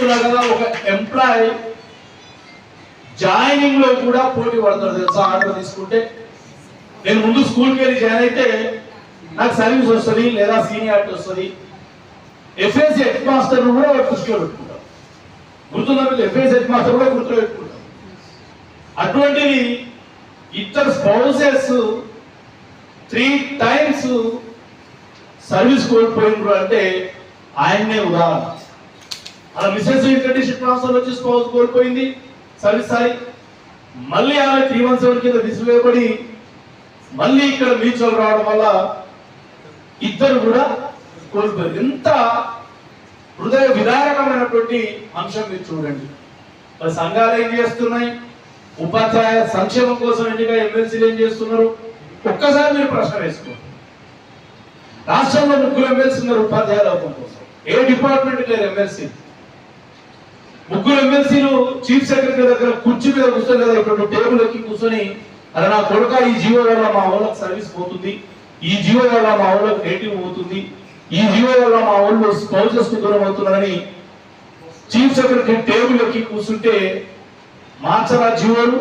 చెప్తున్నా కదా ఒక ఎంప్లాయ్ జాయినింగ్లో కూడా పోటీ పడతారు తెలుసా? ఆటో తీసుకుంటే. నేను ముందు స్కూల్కి వెళ్ళి జాయిన్ అయితే నాకు సర్వీస్ వస్తుంది లేదా సీనియారిటీ వస్తుంది. ఎఫ్ఎస్ హెడ్ మాస్టర్ కూడా దృష్టిలో పెట్టుకుంటాం. గుర్తున్నప్పుడు ఎఫ్ఎస్ హెడ్ మాస్టర్ కూడా గుర్తులో పెట్టుకుంటాం. అటువంటిది ఇద్దరు స్పౌసెస్ త్రీ టైమ్స్ సర్వీస్ కోల్పోయినప్పుడు అంటే ఆయన్నే ఉదాహరణ. అలా మిస్సెస్ కండిషన్ ట్రాన్స్ఫర్ వచ్చి కోల్పోయింది. సర్వీస్ మళ్ళీ ఆమె త్రీ వన్ సెవెన్ కింద విసివేయబడి మళ్ళీ ఇక్కడ మ్యూచువల్ రావడం వల్ల ఇద్దరు కూడా కోల్పోయారు. ఎంత హృదయ విదారకమైనటువంటి అంశం మీరు చూడండి. మరి సంఘాలు ఏం చేస్తున్నాయి? ఉపాధ్యాయ సంక్షేమం కోసం ఎన్నిక ఎమ్మెల్సీలు ఏం చేస్తున్నారు? ఒక్కసారి మీరు ప్రశ్న వేసుకోండి. రాష్ట్రంలో ముగ్గురు ఎమ్మెల్సీ ఉన్నారు ఉపాధ్యాయుల లోపం కోసం. ఏ డిపార్ట్మెంట్ లేరు ఎమ్మెల్సీ? ముగ్గురు ఎమ్మెల్సీలు చీఫ్ సెక్రటరీ దగ్గర కుర్చీ మీద కూర్చొని లేదా ఇక్కడ టేబుల్ ఎక్కి కూర్చొని అరే నా కొడుక ఈ జీవో వల్ల మా వాళ్ళకి సర్వీస్ పోతుంది. ఈ జీవో వల్ల మా వాళ్ళకి నేటివ్ పోతుంది. ఈ జీవో వల్ల మా వాళ్ళు స్పౌజెస్ దూరం అవుతున్నారని చీఫ్ సెక్రటరీ టేబుల్ ఎక్కి కూర్చుంటే మార్చరా జీవోలు?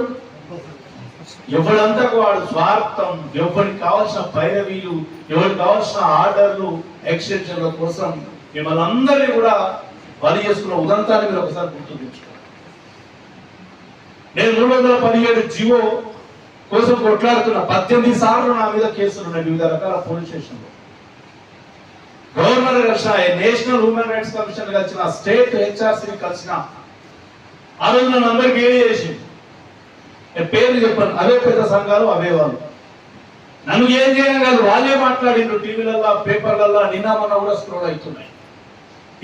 ఎవడంతా వాడు స్వార్థం ఎవరికి కావాల్సిన పైరవీలు ఎవరికి కావాల్సిన ఆర్డర్లు ఎక్స్టెన్షన్ల కోసం మిమ్మల్ని అందరినీ కూడా బలి చేసుకున్న ఉదంతాన్ని మీరు ఒకసారి గుర్తుంచుకోండి నేను మూడు వందల పదిహేడు జీవో కోసం కొట్లాడుతున్న పద్దెనిమిది సార్లు నా మీద కేసులు ఉన్నాయి వివిధ రకాల పోలీస్ స్టేషన్లో. గవర్నర్ కలిసిన నేషనల్ హ్యూమన్ రైట్స్ కమిషన్ కలిసిన స్టేట్ హెచ్ఆర్సీని కలిసిన. ఆ రోజు నన్ను అందరికి ఏది చేసింది నేను పేర్లు చెప్పాను అవే పెద్ద సంఘాలు అవే వాళ్ళు. నన్ను ఏం చేయడం కాదు వాళ్ళే మాట్లాడిండ్రు టీవీలల్లో పేపర్లల్లో నిన్న మొన్న కూడా స్క్రోల్ అవుతున్నాయి.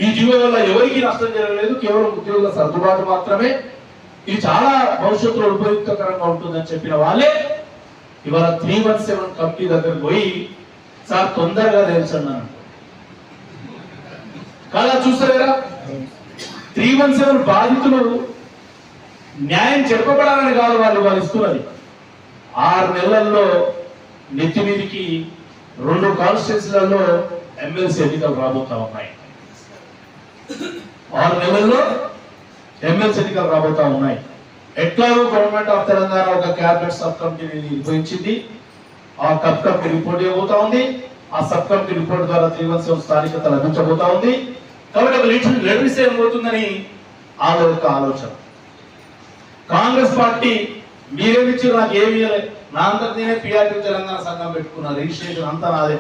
ఈ జీవో వల్ల ఎవరికి నష్టం జరగలేదు కేవలం ఉద్యోగుల సర్దుబాటు మాత్రమే. ఇది చాలా భవిష్యత్తులో ఉపయుక్తకరంగా ఉంటుందని చెప్పిన వాళ్ళే ఇవాళ త్రీ వన్ సెవెన్ కమిటీ దగ్గర పోయి సార్ తొందరగా తెలుసన్నాను కాదా చూస్తారా త్రీ వన్ సెవెన్ బాధితులు న్యాయం చెప్పబడాలని కాదు వాళ్ళు వాళ్ళు ఇస్తున్నది. ఆరు నెలల్లో నెత్తి మీదికి రెండు కాన్స్టిట్యూన్సీలలో ఎమ్మెల్సీ ఎన్నికలు రాబోతా ఉన్నాయి. ఆరు నెలల్లో ఎమ్మెల్సీ ఎన్నికలు రాబోతా ఉన్నాయి. ఎట్లాగో గవర్నమెంట్ ఆఫ్ తెలంగాణ ఒక క్యాబినెట్ సబ్ కమిటీని నిర్వహించింది. ఆ సబ్ కమిటీ రిపోర్ట్ ఇవ్వబోతా ఉంది. ఆ సబ్ కమిటీ రిపోర్ట్ ద్వారా త్రీ స్థానికత లభించబోతా ఉంది. కాబట్టి ఒక లిటర్ లెటర్ ఏమవుతుందని వాళ్ళ యొక్క ఆలోచన. కాంగ్రెస్ పార్టీ మీరేమిచ్చారు? నాకు ఏమి ఇవ్వలేదు నా అంతటి నేనే పిఆర్టీ తెలంగాణ సంఘం పెట్టుకున్నా. రిజిస్ట్రేషన్ అంతా నాదే.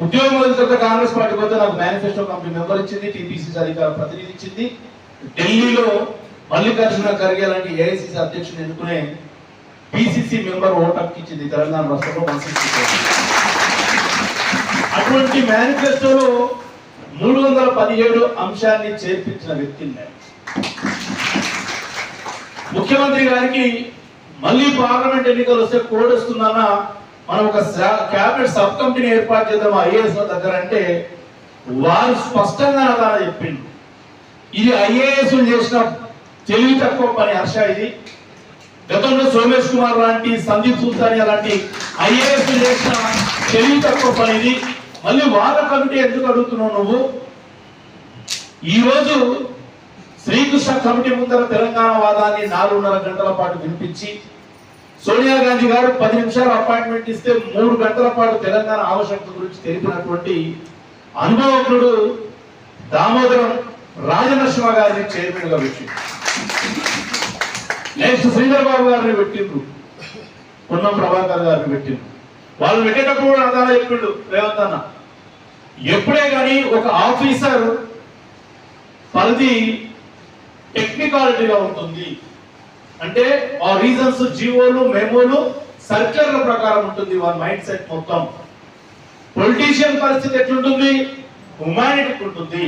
ఉద్యోగం వదిలిన తర్వాత కాంగ్రెస్ పార్టీ పోతే నాకు మేనిఫెస్టో కంపెనీ మెంబర్ ఇచ్చింది టీపీసీసీ అధికార ప్రతినిధి ఇచ్చింది. ఢిల్లీలో మల్లికార్జున ఖర్గే లాంటి ఏఐసిసి అధ్యక్షుని ఎన్నుకునే పిసిసి మెంబర్ ఓట్ ఇచ్చింది తెలంగాణ రాష్ట్రంలో అటువంటి మేనిఫెస్టోలో మూడు వందల పదిహేడు అంశాన్ని చేర్పించిన వ్యక్తి ముఖ్యమంత్రి గారికి మళ్ళీ పార్లమెంట్ ఎన్నికలు వస్తే కోడ్ వస్తుందన్న మనం ఒక క్యాబినెట్ సబ్ కమిటీని ఏర్పాటు చేద్దాం ఐఏఎస్ దగ్గర అంటే వారు స్పష్టంగా అలా చెప్పిండు. ఇది ఐఏఎస్ చేసిన తెలివి తక్కువ పని హర్ష ఇది. గతంలో సోమేష్ కుమార్ లాంటి సందీప్ సుల్తాని లాంటి ఐఏఎస్ చేసిన తెలివి తక్కువ పని ఇది. మళ్ళీ వాళ్ళ కమిటీ ఎందుకు అడుగుతున్నావు నువ్వు? ఈ రోజు శ్రీకృష్ణ కమిటీ ముందర తెలంగాణ వాదాన్ని నాలుగున్నర గంటల పాటు వినిపించి సోనియా గాంధీ గారు పది నిమిషాలు అపాయింట్మెంట్ ఇస్తే మూడు గంటల పాటు తెలంగాణ ఆవశ్యకత గురించి తెలిపినటువంటి అనుభవజ్ఞుడు దామోదరం రాజనరసింహ గారిని చైర్మన్గా పెట్టిండు. నెక్స్ట్ శ్రీధర్ బాబు గారిని పెట్టిండ్రు పొన్నం ప్రభాకర్ గారిని పెట్టిండ్రు వాళ్ళు పెట్టేటప్పుడు కూడా అదాలా చెప్పిండు రేవంత్ అన్న. ఎప్పుడే కానీ ఒక ఆఫీసర్ పరిధి టెక్నికాలిటీగా ఉంటుంది. అంటే ఆ రీజన్స్ జీవోలు మెమోలు సర్క్యులర్ల ప్రకారం ఉంటుంది వాళ్ళ మైండ్ సెట్ మొత్తం. పొలిటీషియన్ పరిస్థితి ఎట్లుంటుంది? హ్యుమానిటీకి ఉంటుంది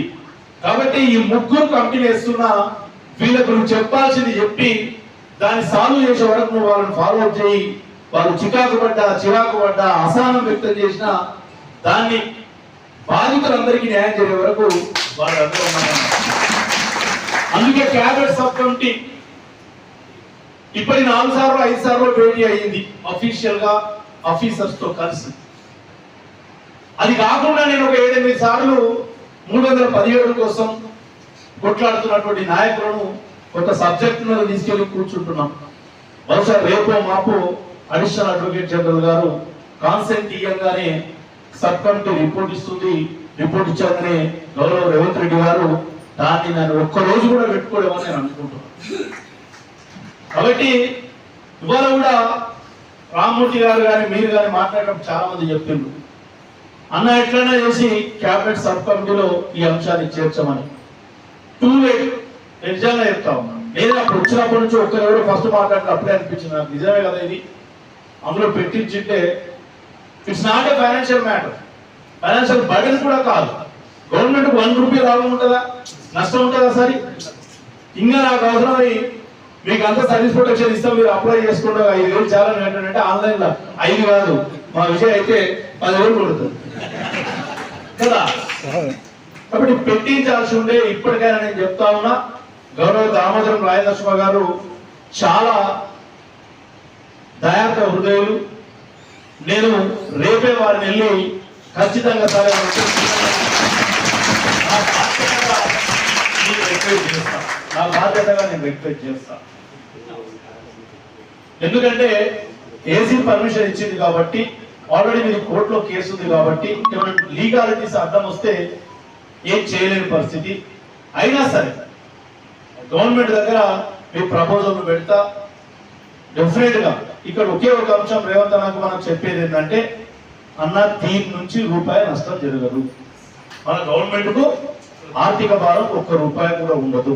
కాబట్టి ఈ ముగ్గురు కంపెనీ వేస్తున్న వీళ్ళకు నువ్వు చెప్పాల్సింది చెప్పి దాన్ని సాల్వ్ చేసే వరకు నువ్వు వాళ్ళని ఫాలో అప్ చేయి. వాళ్ళు చికాకు పడ్డా చిరాకు పడ్డా అసహనం వ్యక్తం చేసిన దాన్ని బాధితులందరికీ న్యాయం చేసే వరకు వాళ్ళు అందరూ అందుకే క్యాబినెట్ సబ్ కమిటీ ఇప్పటి నాలుగు సార్లు ఐదు సార్లు భేటీ అయ్యింది అఫీషియల్గా ఆఫీసర్స్తో కలిసి. అది కాకుండా నేను ఒక ఏడెనిమిది సార్లు మూడు వందల పదిహేడు కోసం కొట్లాడుతున్నటువంటి నాయకులను కొత్త సబ్జెక్ట్ మీద తీసుకెళ్ళి కూర్చుంటున్నాం. బహుశా రేపో మాపో అడిషనల్ అడ్వకేట్ జనరల్ గారు కాన్సెంట్ ఇయ్యంగానే సబ్ కమిటీ రిపోర్ట్ ఇస్తుంది. రిపోర్ట్ ఇచ్చాకనే గౌరవ రేవంత్ రెడ్డి గారు దాన్ని నేను ఒక్క రోజు కూడా పెట్టుకోలేమని నేను అనుకుంటున్నాను. కాబట్టి ఇవాళ కూడా రామ్మూర్తి గారు కానీ మీరు కానీ మాట్లాడటం చాలా మంది చెప్పిండ్రు అన్న ఎట్లైనా చేసి క్యాబినెట్ సబ్ కమిటీలో ఈ అంశాన్ని చేర్చమని. టూ వే నిజంగా చెప్తా ఉన్నాను నేను అప్పుడు వచ్చినప్పటి నుంచి ఒక్కరు ఎవరు ఫస్ట్ మాట్లాడిన అప్పుడే అనిపించింది. నాకు నిజమే కదా ఇది. అందులో పెట్టించింటే it's not a financial matter financial burden కూడా కాదు. గవర్నమెంట్ వన్ రూపీ లాభం ఉంటుందా? నష్టం ఉంటుందా సరే? ఇంకా నాకు అవసరమై మీకు అంత సర్వీస్ ప్రొటెక్షన్ ఇస్తాం మీరు అప్లై చేసుకుంటే ఐదు వేలు చాలా ఏంటంటే ఆన్లైన్లో ఐదు కాదు. మా విషయం అయితే పది వేలు కొడుతుంది. కదా? కాబట్టి పెట్టించాల్సి ఉండే ఇప్పటికైనా నేను చెప్తా ఉన్నా గౌరవ దామోదరం రాయలక్ష్మ గారు చాలా దయాత హృదయులు. నేను రేపే వారిని వెళ్ళి ఖచ్చితంగా సరే నా నా బాధ్యతగా నేను రిక్వెస్ట్ చేస్తా. ఎందుకంటే ఏసీ పర్మిషన్ ఇచ్చింది కాబట్టి ఆల్రెడీ మీరు కోర్టులో కేసు ఉంది కాబట్టి ఏమైనా లీగాలిటీస్ అర్థం వస్తే ఏం చేయలేని పరిస్థితి. అయినా సరే గవర్నమెంట్ దగ్గర మీ ప్రపోజల్ పెడతా. డెఫినెట్గా ఇక్కడ ఒకే ఒక అంశం రేవంత్ అన్నకు మనం చెప్పేది ఏంటంటే అన్న దీని నుంచి రూపాయి నష్టం జరగదు. మన గవర్నమెంట్కు ఆర్థిక భారం ఒక్క రూపాయి కూడా ఉండదు.